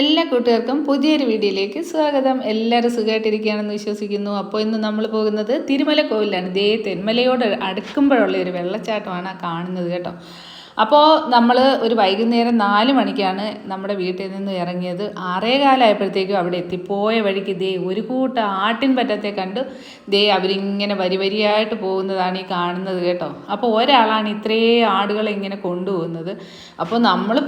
എല്ലാ കൂട്ടുകാർക്കും പുതിയൊരു വീഡിയോയിലേക്ക് സ്വാഗതം. എല്ലാവരും സുഖമായിട്ടിരിക്കുകയാണെന്ന് വിശ്വസിക്കുന്നു. അപ്പോൾ ഇന്ന് നമ്മൾ പോകുന്നത് തിരുമല കോവിലാണ് ദേ തെന്മലയോട് അടുക്കുമ്പോഴുള്ള ഒരു വെള്ളച്ചാട്ടമാണ് കാണുന്നത് കേട്ടോ. അപ്പോൾ നമ്മൾ ഒരു വൈകുന്നേരം നാല് മണിക്കാണ് നമ്മുടെ വീട്ടിൽ നിന്ന് ഇറങ്ങിയത്. ആറേ കാലമായപ്പോഴത്തേക്കും അവിടെ എത്തിപ്പോയ പോയ വഴിക്ക് ദേ ഒരു കൂട്ട ആട്ടിൻ പറ്റത്തെ കണ്ട്. ദേ അവരിങ്ങനെ വരി വരിയായിട്ട് പോകുന്നതാണ് ഈ കാണുന്നത് കേട്ടോ. അപ്പോൾ ഒരാളാണ് ഇത്രേ ആടുകളെ ഇങ്ങനെ കൊണ്ടുപോകുന്നത്. അപ്പോൾ നമ്മൾ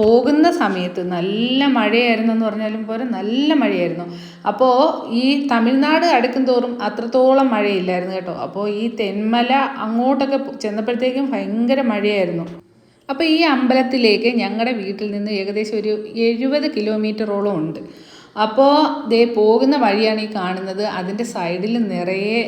പോകുന്ന സമയത്ത് നല്ല മഴയായിരുന്നു എന്ന് പറഞ്ഞാലും പോലെ നല്ല മഴയായിരുന്നു. അപ്പോൾ ഈ തമിഴ്നാട് അടുക്കും തോറും അത്രത്തോളം മഴയില്ലായിരുന്നു കേട്ടോ. അപ്പോൾ ഈ തെന്മല അങ്ങോട്ടൊക്കെ ചെന്നപ്പോഴത്തേക്കും ഭയങ്കര മഴയായിരുന്നു. അപ്പോൾ ഈ അമ്പലത്തിലേക്ക് ഞങ്ങളുടെ വീട്ടിൽ നിന്ന് ഏകദേശം ഒരു എഴുപത് കിലോമീറ്ററോളം ഉണ്ട്. അപ്പോൾ ദേ പോകുന്ന വഴിയാണ് ഈ കാണുന്നത്. അതിന്റെ സൈഡിൽ നിറയെ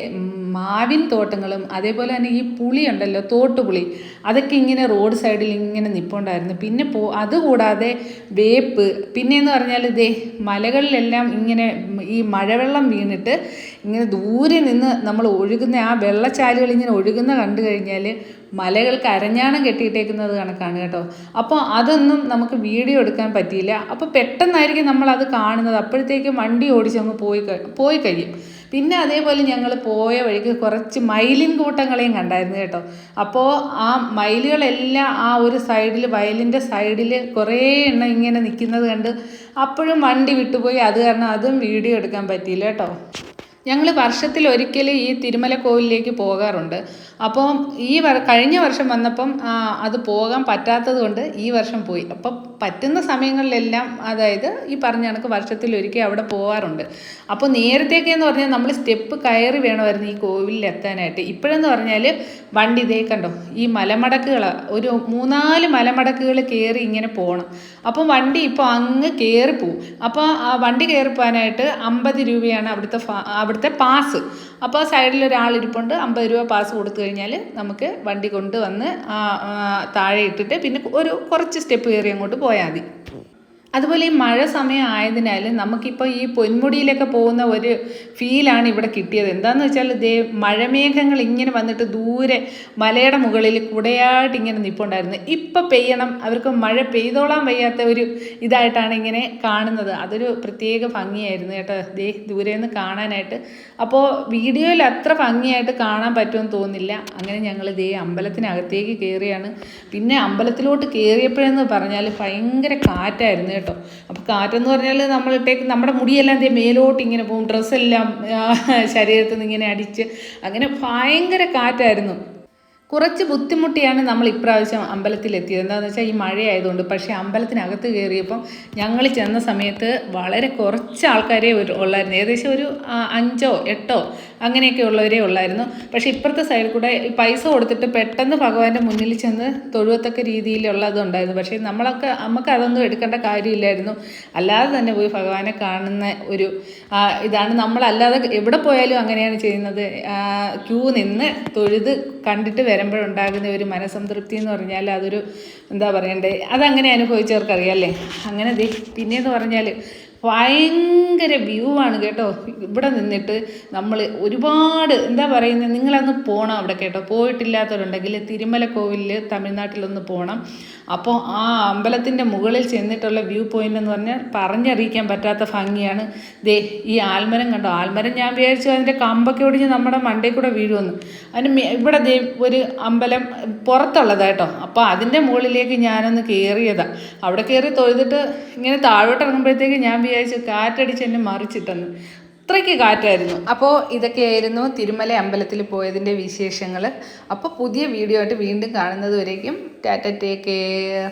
മാവിൻ തോട്ടങ്ങളും അതേപോലെ തന്നെ ഈ പുളി ഉണ്ടല്ലോ തോട്ടുപുളി അതൊക്കെ ഇങ്ങനെ റോഡ് സൈഡിൽ ഇങ്ങനെ നിൽപ്പുണ്ടായിരുന്നു പിന്നെ പോ അതുകൂടാതെ വേപ്പ് പിന്നെയെന്ന് പറഞ്ഞാൽ ഇതേ മലകളിലെല്ലാം ഇങ്ങനെ ഈ മഴവെള്ളം വീണിട്ട് ഇങ്ങനെ ദൂരെ നിന്ന് നമ്മൾ ഒഴുകുന്ന ആ വെള്ളച്ചാലുകൾ ഇങ്ങനെ ഒഴുകുന്ന കണ്ടു കഴിഞ്ഞാൽ മലകൾക്ക് അരഞ്ഞാണം കെട്ടിയിട്ടേക്കുന്നത് കണക്കാണ് കേട്ടോ. അപ്പോൾ അതൊന്നും നമുക്ക് വീഡിയോ എടുക്കാൻ പറ്റിയില്ല. അപ്പോൾ പെട്ടെന്നായിരിക്കും നമ്മൾ അത് കാണുന്നത്. അപ്പോഴത്തേക്കും വണ്ടി ഓടിച്ചങ്ങ് പോയി പോയി കഴിയും. പിന്നെ അതേപോലെ ഞങ്ങൾ പോയ വഴിക്ക് കുറച്ച് മയിലിൻ കൂട്ടങ്ങളെയും കണ്ടായിരുന്നു കേട്ടോ. അപ്പോൾ ആ മയിലുകളെല്ലാം ആ ഒരു സൈഡിൽ വയലിന്റെ സൈഡിൽ കുറേ എണ്ണം ഇങ്ങനെ നിൽക്കുന്നത് കണ്ട് അപ്പോഴും വണ്ടി വിട്ടുപോയി. അത് കാരണം അതും വീഡിയോ എടുക്കാൻ പറ്റിയില്ല കേട്ടോ. ഞങ്ങൾ വർഷത്തിൽ ഒരിക്കൽ ഈ തിരുമല കോവിലിലേക്ക് പോകാറുണ്ട്. അപ്പോൾ ഈ കഴിഞ്ഞ വർഷം വന്നപ്പം അത് പോകാൻ പറ്റാത്തത് കൊണ്ട് ഈ വർഷം പോയി. അപ്പം പറ്റുന്ന സമയങ്ങളിലെല്ലാം അതായത് ഈ പറഞ്ഞ കണക്ക് വർഷത്തിൽ ഒരിക്കൽ അവിടെ പോകാറുണ്ട് അപ്പോൾ നേരത്തേക്ക് എന്ന് പറഞ്ഞാൽ നമ്മൾ സ്റ്റെപ്പ് കയറി വേണമായിരുന്നു ഈ കോവിലിൽ എത്താനായിട്ട് ഇപ്പോഴെന്ന് പറഞ്ഞാൽ വണ്ടി ഇതേ കണ്ടോ ഈ മലമടക്കുകൾ ഒരു മൂന്നാൽ മലമടക്കുകൾ കയറി ഇങ്ങനെ പോകണം അപ്പം വണ്ടി ഇപ്പോൾ അങ്ങ് കയറിപ്പോവും പോവും അപ്പോൾ ആ വണ്ടി കയറിപ്പോവാനായിട്ട് അമ്പത് രൂപയാണ് അവിടുത്തെ അവിടുത്തെ പാസ് അപ്പോൾ സൈഡിൽ ഒരാൾ ഇരിപ്പുണ്ട് അമ്പത് രൂപ പാസ് കൊടുത്തു കഴിഞ്ഞാൽ നമുക്ക് വണ്ടി കൊണ്ടുവന്ന് താഴെ ഇട്ടിട്ട് പിന്നെ ഒരു കുറച്ച് സ്റ്റെപ്പ് കയറി അങ്ങോട്ട് പോയാൽ മതി. അതുപോലെ ഈ മഴ സമയം ആയതിനാൽ നമുക്കിപ്പോൾ ഈ പൊന്മുടിയിലൊക്കെ പോകുന്ന ഒരു ഫീലാണ് ഇവിടെ കിട്ടിയത്. എന്താണെന്ന് വെച്ചാൽ ദേ മഴമേഘങ്ങൾ ഇങ്ങനെ വന്നിട്ട് ദൂരെ മലയുടെ മുകളിൽ കുടയായിട്ട് ഇങ്ങനെ നിൽപ്പുണ്ടായിരുന്നു ഇപ്പം പെയ്യണം. അവർക്ക് മഴ പെയ്തോളാൻ വയ്യാത്ത ഒരു ഇതായിട്ടാണ് ഇങ്ങനെ കാണുന്നത്. അതൊരു പ്രത്യേക ഭംഗിയായിരുന്നു കേട്ടോ. ദേ ദൂരെ നിന്ന് കാണാനായിട്ട്. അപ്പോൾ വീഡിയോയിൽ അത്ര ഭംഗിയായിട്ട് കാണാൻ പറ്റുമെന്ന് തോന്നില്ല അങ്ങനെ ഞങ്ങൾ ദേ അമ്പലത്തിനകത്തേക്ക് കയറിയാണ്. പിന്നെ അമ്പലത്തിലോട്ട് കയറിയപ്പോഴെന്ന് പറഞ്ഞാൽ ഭയങ്കര കാറ്റായിരുന്നു അപ്പോൾ കാറ്റെന്ന് പറഞ്ഞാൽ നമ്മൾ നമ്മളിട്ടേക്ക് നമ്മുടെ മുടിയെല്ലാം ദേ മേലോട്ട് ഇങ്ങനെ പോകും ഡ്രസ്സെല്ലാം ശരീരത്തിൽ നിന്ന് ഇങ്ങനെ അടിച്ച്. അങ്ങനെ ഭയങ്കര കാറ്റായിരുന്നു. കുറച്ച് ബുദ്ധിമുട്ടിയാണ് നമ്മൾ ഇപ്രാവശ്യം അമ്പലത്തിലെത്തിയത്. എന്താണെന്ന് വെച്ചാൽ ഈ മഴയായതുകൊണ്ട്. പക്ഷേ അമ്പലത്തിനകത്ത് കയറിയപ്പം ഞങ്ങൾ ചെന്ന സമയത്ത് വളരെ കുറച്ച് ആൾക്കാരെ ഉള്ളായിരുന്നു. ഏകദേശം ഒരു അഞ്ചോ എട്ടോ അങ്ങനെയൊക്കെ ഉള്ളവരേ ഉള്ളായിരുന്നു. പക്ഷേ ഇപ്പുറത്തെ സൈഡിൽ കൂടെ പൈസ കൊടുത്തിട്ട് പെട്ടെന്ന് ഭഗവാന്റെ മുന്നിൽ ചെന്ന് തൊഴുവത്തക്ക രീതിയിലുള്ളതുണ്ടായിരുന്നു പക്ഷേ നമ്മളൊക്കെ നമുക്ക് അതൊന്നും എടുക്കേണ്ട കാര്യമില്ലായിരുന്നു. അല്ലാതെ തന്നെ പോയി ഭഗവാനെ കാണുന്ന ഒരു ഇതാണ്. നമ്മളല്ലാതെ എവിടെ പോയാലും അങ്ങനെയാണ് ചെയ്യുന്നത്. ക്യൂ നിന്ന് തൊഴുത് കണ്ടിട്ട് വരുമ്പോഴുണ്ടാകുന്ന ഒരു മനസംതൃപ്തി എന്ന് പറഞ്ഞാൽ അതൊരു എന്താ പറയണ്ടേ? അതങ്ങനെ അനുഭവിച്ചവർക്കറിയാം അല്ലേ? അങ്ങനെ പിന്നെയെന്ന് പറഞ്ഞാൽ ഭയങ്കര വ്യൂ ആണ് കേട്ടോ. ഇവിടെ നിന്നിട്ട് നമ്മൾ ഒരുപാട് എന്താ പറയുന്നത് നിങ്ങളന്ന് പോകണം അവിടെ കേട്ടോ. പോയിട്ടില്ലാത്തവരുണ്ടെങ്കിൽ തിരുമല കോവിലിൽ തമിഴ്നാട്ടിലൊന്ന് പോകണം അപ്പോൾ ആ അമ്പലത്തിന്റെ മുകളിൽ ചെന്നിട്ടുള്ള വ്യൂ പോയിന്റ് എന്ന് പറഞ്ഞാൽ പറഞ്ഞറിയിക്കാൻ പറ്റാത്ത ഭംഗിയാണ്. ദേ ഈ ആൽമരം കണ്ടോ? ആൽമരം ഞാൻ വിചാരിച്ചു അതിന്റെ കമ്പൊക്കെ ഒടിഞ്ഞ് നമ്മുടെ മണ്ടയിൽ കൂടെ വീഴുമെന്ന്. അതിന് ഇവിടെ ദേ ഒരു അമ്പലം പുറത്തുള്ളതാട്ടോ അപ്പോൾ അതിന്റെ മുകളിലേക്ക് ഞാനൊന്ന് കയറിയതാണ് അവിടെ കയറി തൊഴുതിട്ട് ഇങ്ങനെ താഴോട്ട് ഇറങ്ങുമ്പോഴത്തേക്ക് ഞാൻ വിചാരിച്ചു കാറ്റടിച്ച് എന്നെ മറിച്ചിട്ടെന്ന് അത്രയ്ക്ക് കാറ്റായിരുന്നു. അപ്പോൾ ഇതൊക്കെയായിരുന്നു തിരുമല അമ്പലത്തിൽ പോയതിന്റെ വിശേഷങ്ങൾ അപ്പോൾ പുതിയ വീഡിയോ ആയിട്ട് വീണ്ടും കാണുന്നത് വരേക്കും. Tata take care.